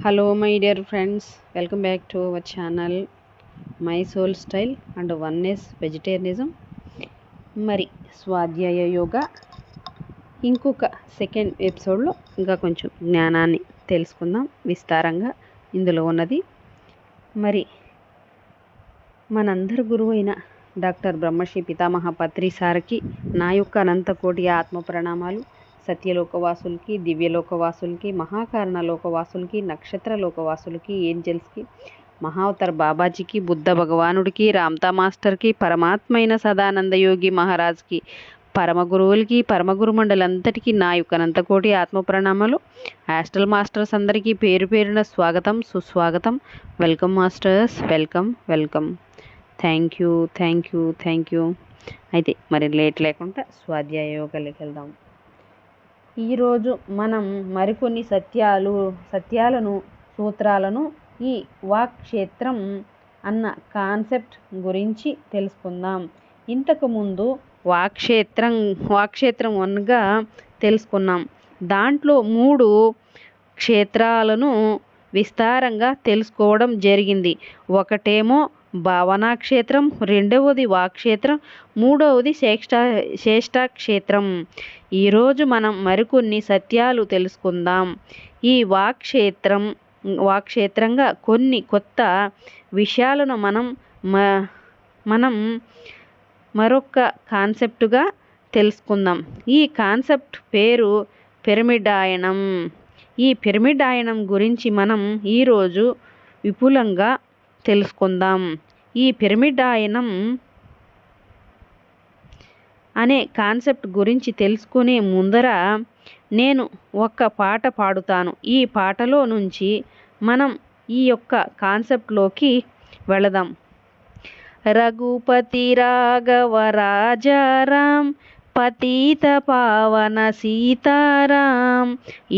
Hello my dear friends welcome back to our channel my soul style and one S vegetarianism మరి స్వాధ్యాయ యోగా ఇంకొక second ఎపిసోడ్లో ఇంకా కొంచెం జ్ఞానాన్ని తెలుసుకుందాం విస్తారంగా ఇందులో ఉన్నది. మరి మనందరి గురువు అయిన డాక్టర్ బ్రహ్మశ్రీ పితామహ పత్రి సార్కి నా యొక్క అనంత కోటి ఆత్మ ప్రణామాలు. సత్యలోకవాసులకి దివ్యలోకవాసులకి మహాకారణ లోకవాసులకి నక్షత్ర లోకవాసులకి ఏంజల్స్కి మహావతార్ బాబాజీకి బుద్ధ భగవానుడికి రామ్తా మాస్టర్కి పరమాత్మైన సదానంద యోగి మహారాజ్కి పరమగురువులకి పరమగురు మండలంతటికీ నా యొక్క అనంతకోటి ఆత్మ ప్రణామాలు హాస్టల్ మాస్టర్స్ అందరికీ పేరు పేరున స్వాగతం సుస్వాగతం. Welcome masters welcome welcome. Thank you thank you thank you. అయితే మరి లేట్ లేకుండా స్వాధ్యాయ యోగాలకి వెళ్దాం. ఈరోజు మనం మరికొన్ని సత్యాలు సత్యాలను సూత్రాలను ఈ వాక్ క్షేత్రం అన్న కాన్సెప్ట్ గురించి తెలుసుకుందాం. ఇంతకుముందు వాక్షేత్రం వాక్షేత్రం వన్గా తెలుసుకున్నాం. దాంట్లో మూడు క్షేత్రాలను విస్తారంగా తెలుసుకోవడం జరిగింది. ఒకటేమో భావనా క్షేత్రం రెండవది వాక్షేత్రం మూడవది శ్రేష్ట శ్రేష్ట క్షేత్రం ఈరోజు మనం మరికొన్ని సత్యాలు తెలుసుకుందాం. ఈ వాక్క్షేత్రం వాక్షేత్రంగా కొన్ని కొత్త విషయాలను మనం మ మనం మరొక కాన్సెప్టుగా తెలుసుకుందాం. ఈ కాన్సెప్ట్ పేరు పిరమిడాయనం. ఈ పిరమిడాయనం గురించి మనం ఈరోజు విపులంగా తెలుసుకుందాం. ఈ పిరమిడాయనం అనే కాన్సెప్ట్ గురించి తెలుసుకునే ముందర నేను ఒక పాట పాడుతాను. ఈ పాటలో నుంచి మనం ఈ యొక్క కాన్సెప్ట్లోకి వెళదాం. రఘుపతి రాఘవ రాజారాం పతీత పావన సీతారాం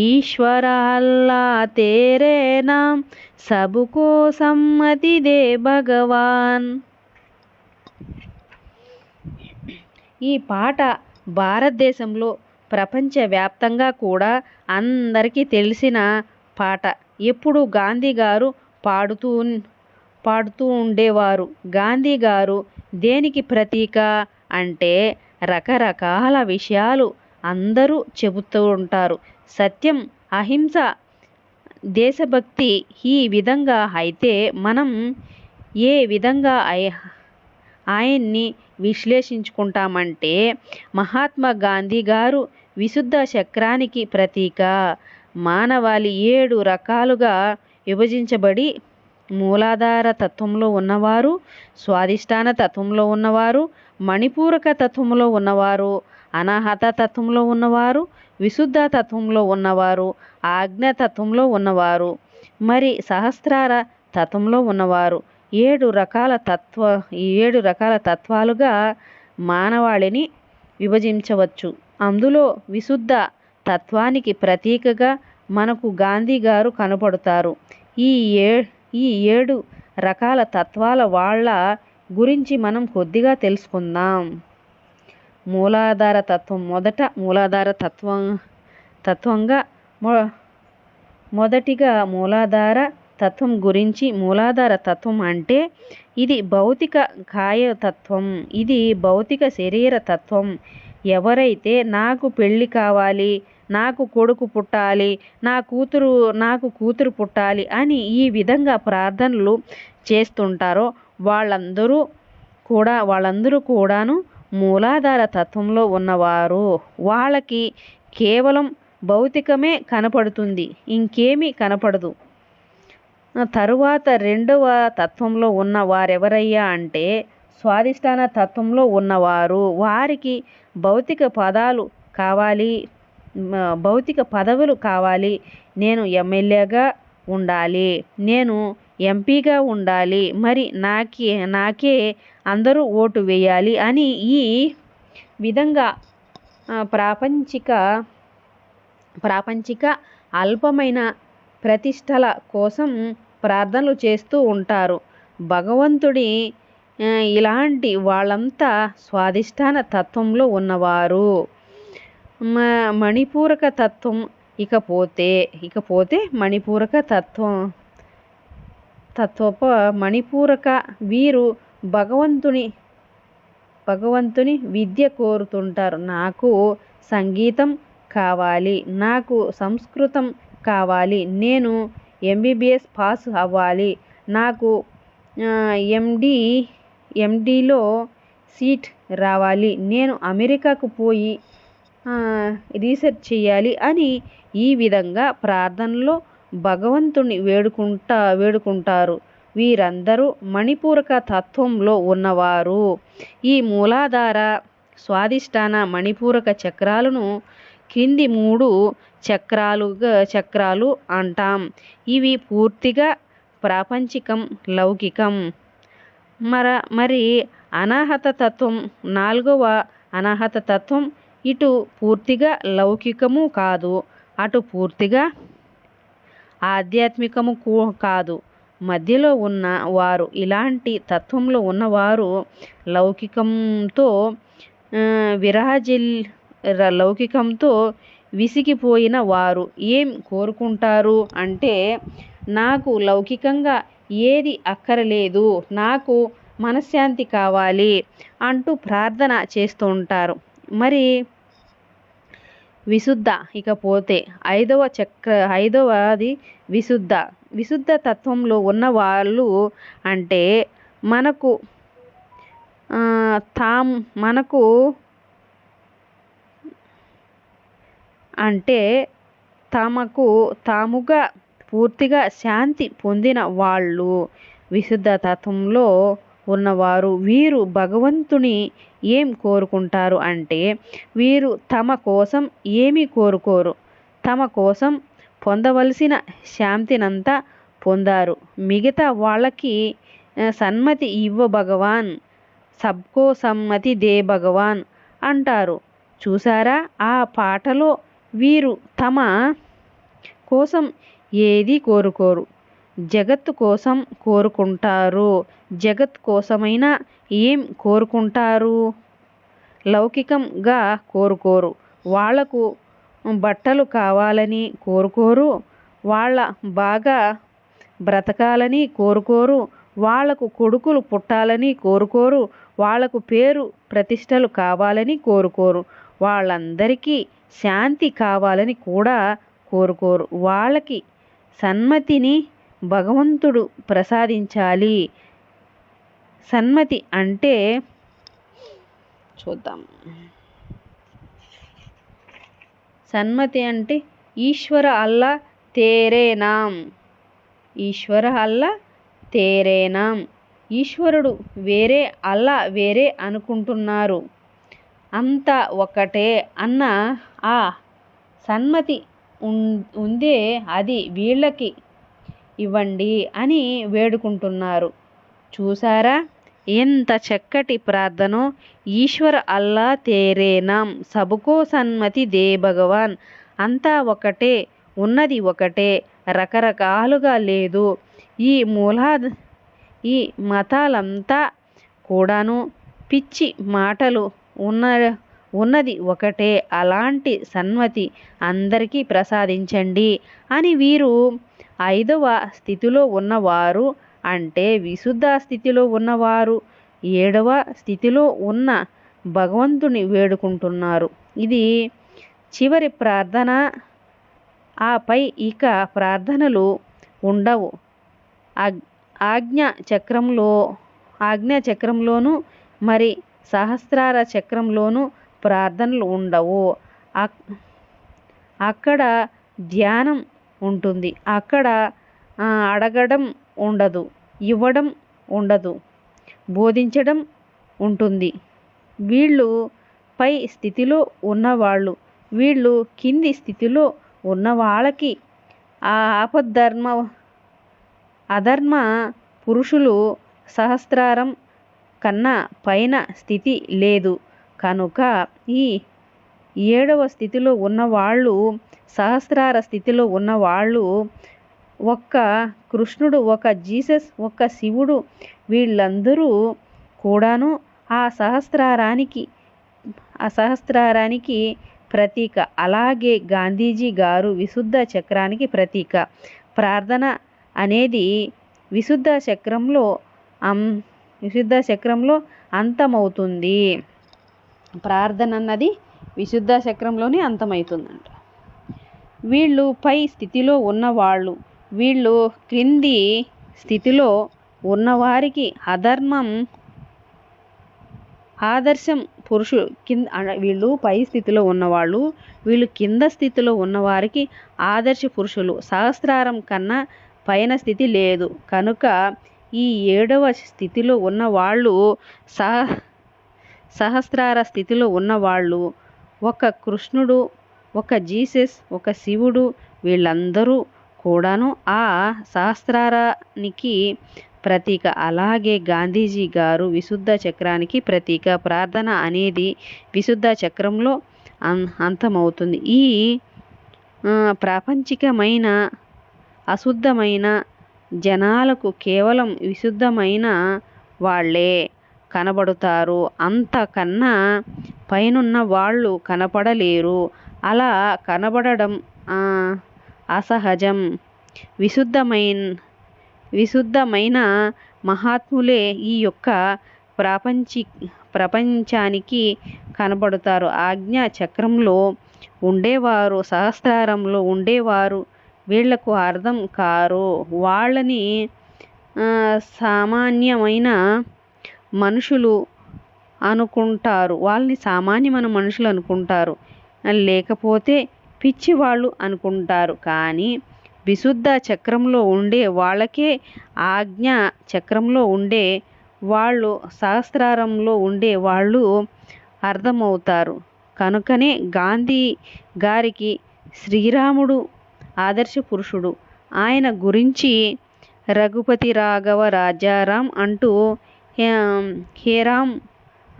ఈశ్వర అల్లా తేరే నాం సబుకో సమ్మతి దే భగవాన్. ఈ పాట భారతదేశంలో ప్రపంచవ్యాప్తంగా కూడా అందరికీ తెలిసిన పాట. ఎప్పుడు గాంధీ గారు పాడుతూ పాడుతూ ఉండేవారు. గాంధీ గారు దేనికి ప్రతీక అంటే రకరకాల విషయాలు అందరూ చెబుతూ ఉంటారు. సత్యం అహింస దేశభక్తి ఈ విధంగా అయితే మనం ఏ విధంగా ఆయన్ని విశ్లేషించుకుంటామంటే మహాత్మా గాంధీ గారు విశుద్ధ చక్రానికి ప్రతీక. మానవాళి ఏడు రకాలుగా విభజించబడి మూలాధార తత్వంలో ఉన్నవారు స్వాధిష్టాన తత్వంలో ఉన్నవారు మణిపూరక తత్వంలో ఉన్నవారు అనాహత తత్వంలో ఉన్నవారు విశుద్ధ తత్వంలో ఉన్నవారు ఆజ్ఞ తత్వంలో ఉన్నవారు మరి సహస్రార తత్వంలో ఉన్నవారు. ఏడు రకాల తత్వ ఏడు రకాల తత్వాలుగా మానవాళిని విభజించవచ్చు. అందులో విశుద్ధ తత్వానికి ప్రతీకగా మనకు గాంధీ గారు కనపడతారు. ఈ ఏ ఈ ఏడు రకాల తత్వాల వాళ్ళ గురించి మనం కొద్దిగా తెలుసుకుందాం. మూలాధార తత్వం మొదట మూలాధార తత్వం తత్వంగా మొ మొదటిగా మూలాధార తత్వం గురించి మూలాధార తత్వం అంటే ఇది భౌతిక కాయ తత్వం ఇది భౌతిక శరీర తత్వం. ఎవరైతే నాకు పెళ్ళి కావాలి నాకు కొడుకు పుట్టాలి నా కూతురు నాకు కూతురు పుట్టాలి అని ఈ విధంగా ప్రార్థనలు చేస్తుంటారో వాళ్ళందరూ కూడా వాళ్ళందరూ కూడాను మూలాధార తత్వంలో ఉన్నవారు. వాళ్ళకి కేవలం భౌతికమే కనపడుతుంది ఇంకేమీ కనపడదు. తరువాత రెండవ తత్వంలో ఉన్న వారెవరయ్యా అంటే స్వాధిష్టాన తత్వంలో ఉన్నవారు. వారికి భౌతిక పదాలు కావాలి భౌతిక పదవులు కావాలి. నేను ఎమ్మెల్యేగా ఉండాలి. నేను ఎంపీగా ఉండాలి. మరి నాకే నాకే అందరూ ఓటు వేయాలి అని ఈ విధంగా ప్రాపంచిక ప్రాపంచిక అల్పమైన ప్రతిష్టల కోసం ప్రార్థనలు చేస్తూ ఉంటారు. భగవంతుడి ఇలాంటి వాళ్ళంతా స్వాధిష్టాన తత్వంలో ఉన్నవారు. మ మణిపూరక తత్వం ఇకపోతే ఇకపోతే మణిపూరక తత్వం తత్వప మణిపూరక వీరు భగవంతుని భగవంతుని విద్య కోరుతుంటారు. నాకు సంగీతం కావాలి నాకు సంస్కృతం కావాలి నేను ఎంబీబీఎస్ పాస్ అవ్వాలి నాకు ఎండి ఎండిలో సీట్ రావాలి నేను అమెరికాకు పోయి రీసెర్చ్ చేయాలి అని ఈ విధంగా ప్రార్థనలో భగవంతుని వేడుకుంటా వేడుకుంటారు. వీరందరూ మణిపూరక తత్వంలో ఉన్నవారు. ఈ మూలాధార స్వాదిష్టాన మణిపూరక చక్రాలను కింది మూడు చక్రాలుగా చక్రాలు అంటాం. ఇవి పూర్తిగా ప్రాపంచికం లౌకికం. మర మరి అనాహత తత్వం నాలుగవ అనాహత తత్వం ఇటు పూర్తిగా లౌకికము కాదు అటు పూర్తిగా ఆధ్యాత్మికము కాదు. మధ్యలో ఉన్న వారు ఇలాంటి తత్వంలో ఉన్నవారు లౌకికంతో విరాజిల్ లౌకికంతో విసిగిపోయిన వారు ఏం కోరుకుంటారు అంటే నాకు లౌకికంగా ఏది అక్కరలేదు నాకు మనశ్శాంతి కావాలి అంటూ ప్రార్థన చేస్తూ ఉంటారు. మరి విశుద్ధ ఇకపోతే ఐదవ చక్ర ఐదవది విశుద్ధ. విశుద్ధ తత్వంలో ఉన్న వాళ్ళు అంటే మనకు తాం మనకు అంటే తమకు తాముగా పూర్తిగా శాంతి పొందిన వాళ్ళు. విశుద్ధ తత్వంలో ఉన్నవారు వీరు భగవంతుని ఏం కోరుకుంటారు అంటే వీరు తమ కోసం ఏమీ కోరుకోరు. తమ కోసం పొందవలసిన శాంతినంతా పొందారు. మిగతా వాళ్ళకి సన్మతి ఇవ్వ భగవాన్ సబ్కో సమ్మతి దే భగవాన్ అంటారు. చూసారా ఆ పాటలో వీరు తమ కోసం ఏది కోరుకోరు. జగత్తు కోసం కోరుకుంటారు. జగత్ కోసమైనా ఏం కోరుకుంటారు? లౌకికంగా కోరుకోరు. వాళ్ళకు బట్టలు కావాలని కోరుకోరు. వాళ్ళ బాగా బ్రతకాలని కోరుకోరు. వాళ్ళకు కొడుకులు పుట్టాలని కోరుకోరు. వాళ్ళకు పేరు ప్రతిష్టలు కావాలని కోరుకోరు. వాళ్ళందరికీ శాంతి కావాలని కూడా కోరుకోరు. వాళ్ళకి సన్మతిని భగవంతుడు ప్రసాదించాలి. సన్మతి అంటే చూద్దాం. సన్మతి అంటే ఈశ్వర అల్లా తేరేనాం. ఈశ్వర అల్లా తేరేనాం. ఈశ్వరుడు వేరే అల్లా వేరే అనుకుంటున్నారు. అంతా ఒకటే అన్న ఆ సన్మతి ఉందే అది వీళ్ళకి ఇవ్వండి అని వేడుకుంటున్నారు. చూసారా ఎంత చక్కటి ప్రార్థనో. ఈశ్వర్ అల్లా తేరేనాం సబుకో సన్మతి దే భగవాన్. అంతా ఒకటే ఉన్నది ఒకటే రకరకాలుగా లేదు. ఈ మూలా ఈ మతాలంతా కూడాను పిచ్చి మాటలు ఉన్న ఉన్నది ఒకటే. అలాంటి సన్మతి అందరికీ ప్రసాదించండి అని వీరు ఐదవ స్థితిలో ఉన్నవారు అంటే విశుద్ధ స్థితిలో ఉన్నవారు ఏడవ స్థితిలో ఉన్న భగవంతుని వేడుకుంటున్నారు. ఇది చివరి ప్రార్థన. ఆపై ఇక ప్రార్థనలు ఉండవు. ఆజ్ఞ చక్రంలో ఆజ్ఞా చక్రంలోనూ మరి సహస్రార చక్రంలోనూ ప్రార్థనలు ఉండవు. అక్కడ ధ్యానం ఉంటుంది. అక్కడ అడగడం ఉండదు ఇవ్వడం ఉండదు బోధించడం ఉంటుంది. వీళ్ళు పై స్థితిలో ఉన్నవాళ్ళు వీళ్ళు కింది స్థితిలో ఉన్న వాళ్ళకి ఆ ఆపద్ధర్మ అధర్మ పురుషులు సహస్రారం కన్నా పైన స్థితి లేదు. కనుక ఈ ఏడవ స్థితిలో ఉన్నవాళ్ళు సహస్రార స్థితిలో ఉన్నవాళ్ళు ఒక్క కృష్ణుడు ఒక జీసస్ ఒక శివుడు వీళ్ళందరూ కూడాను ఆ సహస్రారానికి ఆ సహస్రారానికి ప్రతీక. అలాగే గాంధీజీ గారు విశుద్ధ చక్రానికి ప్రతీక. ప్రార్థన అనేది విశుద్ధ చక్రంలో అం విశుద్ధ చక్రంలో అంతమవుతుంది. ప్రార్థన అన్నది విశుద్ధ చక్రంలోనే అంతమవుతుందంట. వీళ్ళు పై స్థితిలో ఉన్నవాళ్ళు. వీళ్ళు క్రింది స్థితిలో ఉన్నవారికి అధర్మం ఆదర్శం పురుషుడు కింద వీళ్ళు పై స్థితిలో ఉన్నవాళ్ళు వీళ్ళు కింద స్థితిలో ఉన్నవారికి ఆదర్శ పురుషులు. సహస్రారం కన్నా పైన స్థితి లేదు. కనుక ఈ ఏడవ స్థితిలో ఉన్నవాళ్ళు సహ సహస్రార స్థితిలో ఉన్నవాళ్ళు ఒక కృష్ణుడు ఒక జీసస్ ఒక శివుడు వీళ్ళందరూ కూడాను ఆ సహస్రారానికి ప్రతీక. అలాగే గాంధీజీ గారు విశుద్ధ చక్రానికి ప్రతీక. ప్రార్థన అనేది విశుద్ధ చక్రంలో అం అంతమవుతుంది. ఈ ప్రాపంచికమైన అశుద్ధమైన జనాలకు కేవలం విశుద్ధమైన వాళ్ళే కనబడుతారు. అంతకన్నా పైనున్న వాళ్ళు కనపడలేరు. అలా కనబడడం అసహజం. విశుద్ధమైన విశుద్ధమైన మహాత్ములే ఈ యొక్క ప్రాపంచి ప్రపంచానికి కనబడుతారు. ఆజ్ఞా చక్రంలో ఉండేవారు సహస్రారంలో ఉండేవారు వీళ్ళకు అర్థం కారు. వాళ్ళని సామాన్యమైన మనుషులు అనుకుంటారు. వాళ్ళని సామాన్యమైన మనుషులు అనుకుంటారు. లేకపోతే పిచ్చివాళ్ళు అనుకుంటారు. కానీ విశుద్ధ చక్రంలో ఉండే వాళ్ళకే ఆజ్ఞ చక్రంలో ఉండే వాళ్ళు సహస్రారంలో ఉండే వాళ్ళు అర్థమవుతారు. కనుకనే గాంధీ గారికి శ్రీరాముడు ఆదర్శ పురుషుడు. ఆయన గురించి రఘుపతి రాఘవ రాజారాం అంటూ హేరామ్ హేరాం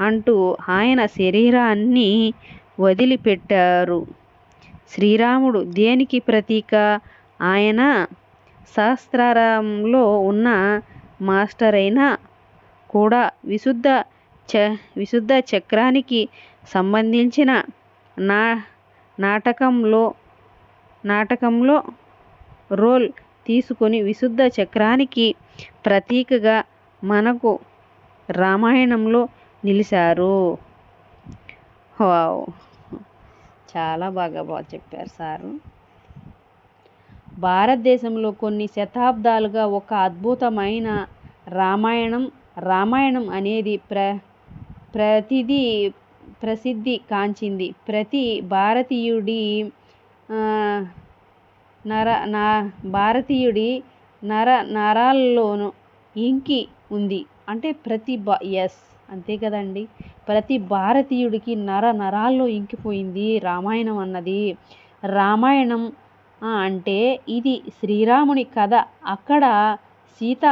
అంటూ ఆయన శరీరాన్ని వదిలిపెట్టారు. శ్రీరాముడు దేనికి ప్రతీక? ఆయన సహస్రారంలో ఉన్న మాస్టర్ కూడా విశుద్ధ చ విశుద్ధ చక్రానికి సంబంధించిన నా నాటకంలో నాటకంలో రోల్ తీసుకొని విశుద్ధ చక్రానికి ప్రతీకగా మనకు రామాయణంలో నిలిచారు వావ్! చాలా బాగా బాగా చెప్పారు సారు. భారతదేశంలో కొన్ని శతాబ్దాలుగా ఒక అద్భుతమైన రామాయణం రామాయణం అనేది ప్ర ప్రతిదీ ప్రసిద్ధి కాంచింది. ప్రతి భారతీయుడి నర నా భారతీయుడి నర నరాల్లోనూ ఇంకి ఉంది. అంటే ప్రతి బా ఎస్. అంతే కదండి. ప్రతి భారతీయుడికి నర నరాల్లో ఇంకిపోయింది రామాయణం అన్నది. రామాయణం అంటే ఇది శ్రీరాముని కథ. అక్కడ సీత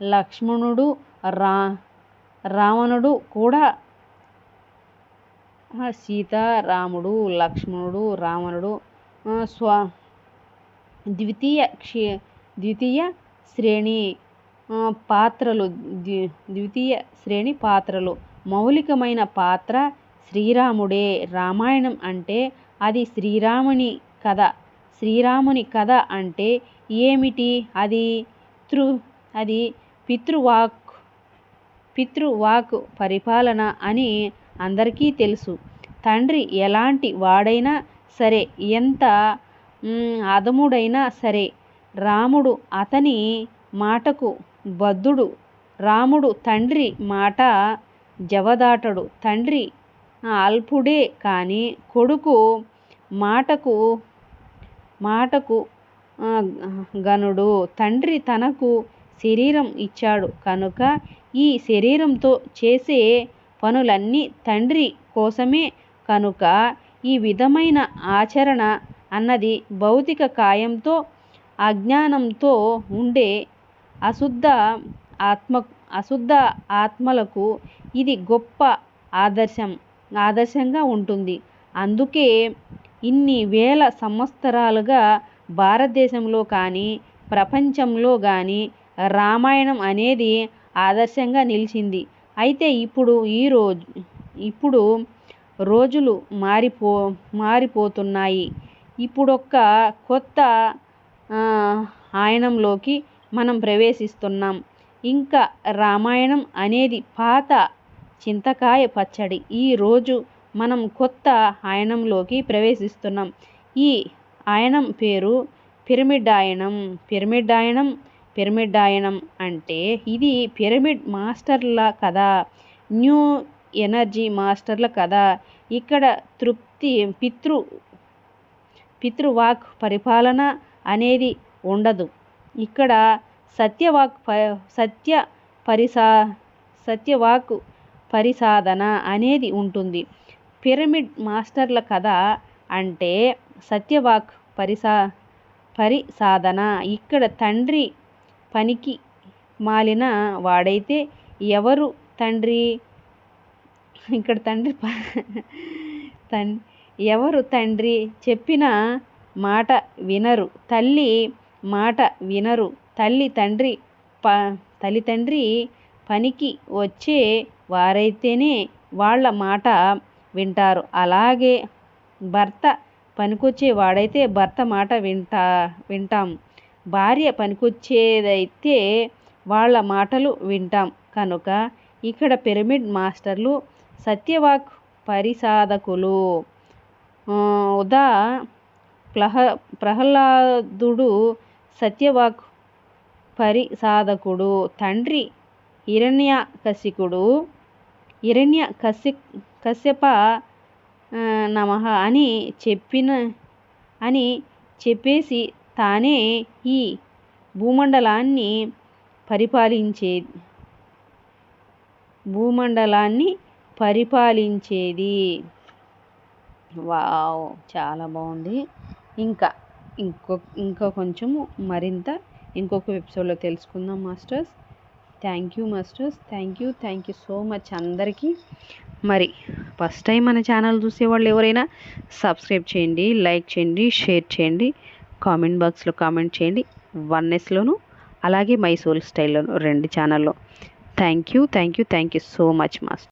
లక్ష్మణుడు రా రావణుడు కూడా సీత రాముడు లక్ష్మణుడు రావణుడు స్వ ద్వితీయ క్షే ద్వితీయ శ్రేణి పాత్రలు ద్వి ద్వితీయ శ్రేణి పాత్రలు. మౌలికమైన పాత్ర శ్రీరాముడే. రామాయణం అంటే అది శ్రీరాముని కథ. శ్రీరాముని కథ అంటే ఏమిటి? అది తృ అది పితృవాక్ పితృవాక్ పరిపాలన అని అందరికీ తెలుసు. తండ్రి ఎలాంటి వాడైనా సరే ఎంత అదముడైనా అధముడైనా సరే రాముడు అతని మాటకు బద్ధుడు రాముడు తండ్రి మాట జవదాటడు. తండ్రి అల్పుడే కానీ కొడుకు మాటకు మాటకు గనుడు. తండ్రి తనకు శరీరం ఇచ్చాడు. కనుక ఈ శరీరంతో చేసే పనులన్నీ తండ్రి కోసమే. కనుక ఈ విధమైన ఆచరణ అన్నది భౌతిక కాయంతో అజ్ఞానంతో ఉండే అశుద్ధ ఆత్మ అశుద్ధ ఆత్మలకు ఇది గొప్ప ఆదర్శం ఆదర్శంగా ఉంటుంది. అందుకే ఇన్ని వేల సంవత్సరాలుగా భారతదేశంలో కానీ ప్రపంచంలో కానీ రామాయణం అనేది ఆదర్శంగా నిలిచింది. అయితే ఇప్పుడు ఈరోజు ఇప్పుడు రోజులు మారిపో మారిపోతున్నాయి. ఇప్పుడొక్క కొత్త ఆయనంలోకి మనం ప్రవేశిస్తున్నాం. ఇంకా రామాయణం అనేది పాత చింతకాయ పచ్చడి. ఈరోజు మనం కొత్త ఆయనంలోకి ప్రవేశిస్తున్నాం. ఈ ఆయనం పేరు పిరమిడ్ ఆయనం పిరమిడ్ ఆయనం పిరమిడ్ ఆయనం అంటే ఇది పిరమిడ్ మాస్టర్ల కథ. న్యూ ఎనర్జీ మాస్టర్ల కథ. ఇక్కడ తృప్తి పితృ పితృవాక్ పరిపాలన అనేది ఉండదు. ఇక్కడ సత్యవాక్ ప సత్య పరిసా సత్యవాక్ పరిసాధన అనేది ఉంటుంది. పిరమిడ్ మాస్టర్ల కథ అంటే సత్యవాక్ పరిసా పరిసాధన. ఇక్కడ తండ్రి పనికి మాలిన వాడైతే ఎవరు తండ్రి? ఇక్కడ తండ్రి ప- తన్ ఎవరు తండ్రి? చెప్పిన మాట వినరు. తల్లి మాట వినరు. తల్లి తండ్రి ప తల్లి తండ్రి పనికి వచ్చే వారైతేనే వాళ్ళ మాట వింటారు. అలాగే భర్త పనికొచ్చే వాడైతే భర్త మాట వింటా వింటాం. భార్య పనికొచ్చేదైతే వాళ్ళ మాటలు వింటాం. కనుక ఇక్కడ పిరమిడ్ మాస్టర్లు సత్యవాక్ పరిసాధకులు. ఉదా ప్రహ ప్రహ్లాదుడు సత్యవాక్ పరిసాధకుడు. తండ్రి హిరణ్య కశికుడు హిరణ్య కశి కశ్యప నమ అని చెప్పిన అని చెప్పేసి తానే ఈ భూమండలాన్ని పరిపాలించే భూమండలాన్ని పరిపాలించేది. వావ్ చాలా బాగుంది. ఇంకా ఇంకో ఇంకా కొంచెము మరింత ఇంకొక ఎపిసోడ్లో తెలుసుకుందాం masters. Thank you masters. Thank you thank you so much అందరికీ. మరి ఫస్ట్ టైం మన ఛానల్ చూసేవాళ్ళు ఎవరైనా సబ్స్క్రైబ్ చేయండి లైక్ చేయండి షేర్ చేయండి కామెంట్ బాక్స్లో కామెంట్ చేయండి. వన్నెస్లోను అలాగే మై సోల్ స్టైల్లోను రెండు ఛానల్లో thank you thank you thank you so much master